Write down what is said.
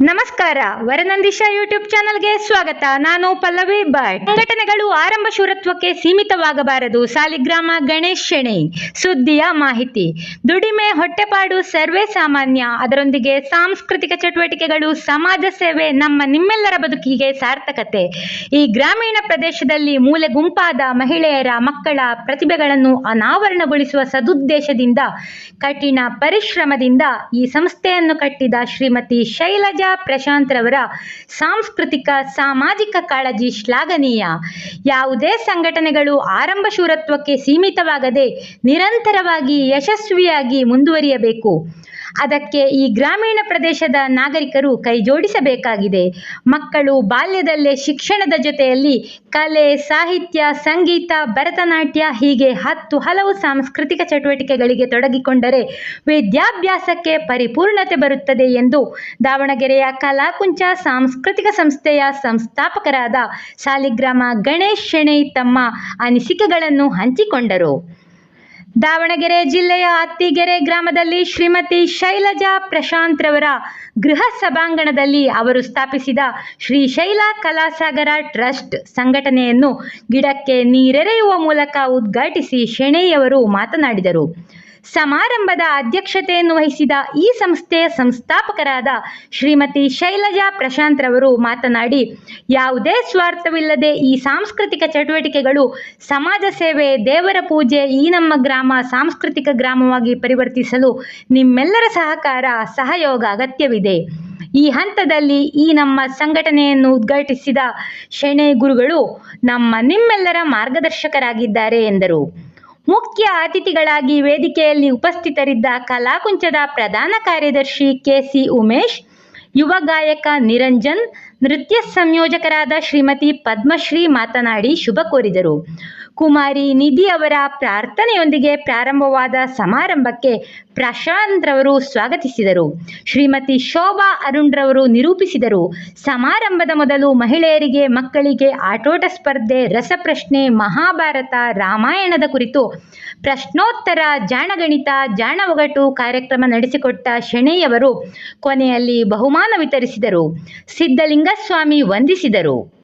ನಮಸ್ಕಾರ. ವರನಂದಿಶಾ ಯೂಟ್ಯೂಬ್ ಚಾನಲ್ಗೆ ಸ್ವಾಗತ. ನಾನು ಪಲ್ಲವಿ ಭಟ್. ಸಂಘಟನೆಗಳು ಆರಂಭ ಶೂರತ್ವಕ್ಕೆ ಸೀಮಿತವಾಗಬಾರದು. ಸಾಲಿಗ್ರಾಮ ಗಣೇಶ್ ಶೆಣೆ. ಸುದ್ದಿಯ ಮಾಹಿತಿ. ದುಡಿಮೆ, ಹೊಟ್ಟೆಪಾಡು, ಸರ್ವೇ ಸಾಮಾನ್ಯ. ಅದರೊಂದಿಗೆ ಸಾಂಸ್ಕೃತಿಕ ಚಟುವಟಿಕೆಗಳು, ಸಮಾಜ ಸೇವೆ, ನಮ್ಮ ನಿಮ್ಮೆಲ್ಲರ ಬದುಕಿಗೆ ಸಾರ್ಥಕತೆ. ಈ ಗ್ರಾಮೀಣ ಪ್ರದೇಶದಲ್ಲಿ ಮೂಲೆ ಗುಂಪಾದ ಮಹಿಳೆಯರ ಮಕ್ಕಳ ಪ್ರತಿಭೆಗಳನ್ನು ಅನಾವರಣಗೊಳಿಸುವ ಸದುದ್ದೇಶದಿಂದ, ಕಠಿಣ ಪರಿಶ್ರಮದಿಂದ ಈ ಸಂಸ್ಥೆಯನ್ನು ಕಟ್ಟಿದ ಶ್ರೀಮತಿ ಶೈಲಜಾ ಪ್ರಶಾಂತ್ ರವರ ಸಾಂಸ್ಕೃತಿಕ ಸಾಮಾಜಿಕ ಕಾಳಜಿ ಶ್ಲಾಘನೀಯ. ಯಾವುದೇ ಸಂಘಟನೆಗಳು ಆರಂಭ ಶೂರತ್ವಕ್ಕೆ ಸೀಮಿತವಾಗದೆ ನಿರಂತರವಾಗಿ ಯಶಸ್ವಿಯಾಗಿ ಮುಂದುವರಿಯಬೇಕು. ಅದಕ್ಕೆ ಈ ಗ್ರಾಮೀಣ ಪ್ರದೇಶದ ನಾಗರಿಕರು ಕೈಜೋಡಿಸಬೇಕಾಗಿದೆ ಮಕ್ಕಳು ಬಾಲ್ಯದಲ್ಲೇ ಶಿಕ್ಷಣದ ಜೊತೆಯಲ್ಲಿ ಕಲೆ, ಸಾಹಿತ್ಯ, ಸಂಗೀತ, ಭರತನಾಟ್ಯ ಹೀಗೆ ಹತ್ತು ಹಲವು ಸಾಂಸ್ಕೃತಿಕ ಚಟುವಟಿಕೆಗಳಿಗೆ ತೊಡಗಿಕೊಂಡರೆ ವಿದ್ಯಾಭ್ಯಾಸಕ್ಕೆ ಪರಿಪೂರ್ಣತೆ ಬರುತ್ತದೆ ಎಂದು ದಾವಣಗೆರೆಯ ಕಲಾಕುಂಚ ಸಾಂಸ್ಕೃತಿಕ ಸಂಸ್ಥೆಯ ಸಂಸ್ಥಾಪಕರಾದ ಸಾಲಿಗ್ರಾಮ ಗಣೇಶ್ ಶೆಣೈ ತಮ್ಮ ಅನಿಸಿಕೆಗಳನ್ನು ಹಂಚಿಕೊಂಡರು. ದಾವಣಗೆರೆ ಜಿಲ್ಲೆಯ ಅತ್ತಿಗೆರೆ ಗ್ರಾಮದಲ್ಲಿ ಶ್ರೀಮತಿ ಶೈಲಜಾ ಪ್ರಶಾಂತ್ ರವರ ಗೃಹ ಸಭಾಂಗಣದಲ್ಲಿ ಅವರು ಸ್ಥಾಪಿಸಿದ ಶ್ರೀ ಶೈಲಾ ಕಲಾಸಾಗರ ಟ್ರಸ್ಟ್ ಸಂಘಟನೆಯನ್ನು ಗಿಡಕ್ಕೆ ನೀರೆರೆಯುವ ಮೂಲಕ ಉದ್ಘಾಟಿಸಿ ಶೆಣೈಯವರು ಮಾತನಾಡಿದರು. ಸಮಾರಂಭದ ಅಧ್ಯಕ್ಷತೆಯನ್ನು ವಹಿಸಿದ ಈ ಸಂಸ್ಥೆಯ ಸಂಸ್ಥಾಪಕರಾದ ಶ್ರೀಮತಿ ಶೈಲಜಾ ಪ್ರಶಾಂತ್ ರವರು ಮಾತನಾಡಿ, ಯಾವುದೇ ಸ್ವಾರ್ಥವಿಲ್ಲದೆ ಈ ಸಾಂಸ್ಕೃತಿಕ ಚಟುವಟಿಕೆಗಳು ಸಮಾಜ ಸೇವೆ, ದೇವರ ಪೂಜೆ ಈ ನಮ್ಮ ಗ್ರಾಮ ಸಾಂಸ್ಕೃತಿಕ ಗ್ರಾಮವಾಗಿ ಪರಿವರ್ತಿಸಲು ನಿಮ್ಮೆಲ್ಲರ ಸಹಕಾರ, ಸಹಯೋಗ ಅಗತ್ಯವಿದೆ. ಈ ಹಂತದಲ್ಲಿ ಈ ನಮ್ಮ ಸಂಘಟನೆಯನ್ನು ಉದ್ಘಾಟಿಸಿದ ಶೆಣೆ ಗುರುಗಳು ನಮ್ಮ ನಿಮ್ಮೆಲ್ಲರ ಮಾರ್ಗದರ್ಶಕರಾಗಿದ್ದಾರೆ ಎಂದರು. ಮುಖ್ಯ ಅತಿಥಿಗಳಾಗಿ ವೇದಿಕೆಯಲ್ಲಿ ಉಪಸ್ಥಿತರಿದ್ದ ಕಲಾಕುಂಚದ ಪ್ರಧಾನ ಕಾರ್ಯದರ್ಶಿ ಕೆಸಿ ಉಮೇಶ್, ಯುವ ಗಾಯಕ ನಿರಂಜನ್, ನೃತ್ಯ ಸಂಯೋಜಕರಾದ ಶ್ರೀಮತಿ ಪದ್ಮಶ್ರೀ ಮಾತನಾಡಿ ಶುಭ ಕೋರಿದರು. ಕುಮಾರಿ ನಿಧಿ ಅವರ ಪ್ರಾರ್ಥನೆಯೊಂದಿಗೆ ಪ್ರಾರಂಭವಾದ ಸಮಾರಂಭಕ್ಕೆ ಪ್ರಶಾಂತ್ ರವರು ಸ್ವಾಗತಿಸಿದರು. ಶ್ರೀಮತಿ ಶೋಭಾ ಅರುಣ್ ರವರು ನಿರೂಪಿಸಿದರು. ಸಮಾರಂಭದ ಮೊದಲು ಮಹಿಳೆಯರಿಗೆ ಮಕ್ಕಳಿಗೆ ಆಟೋಟ ಸ್ಪರ್ಧೆ, ರಸಪ್ರಶ್ನೆ, ಮಹಾಭಾರತ, ರಾಮಾಯಣದ ಕುರಿತು ಪ್ರಶ್ನೋತ್ತರ, ಜಾಣಗಣಿತ ಜಾಣ ಒಗಟು ಕಾರ್ಯಕ್ರಮ ನಡೆಸಿಕೊಟ್ಟ ಶೆಣೆಯವರು ಕೊನೆಯಲ್ಲಿ ಬಹುಮಾನ ವಿತರಿಸಿದರು. ಸಿದ್ಧಲಿಂಗಸ್ವಾಮಿ ವಂದಿಸಿದರು.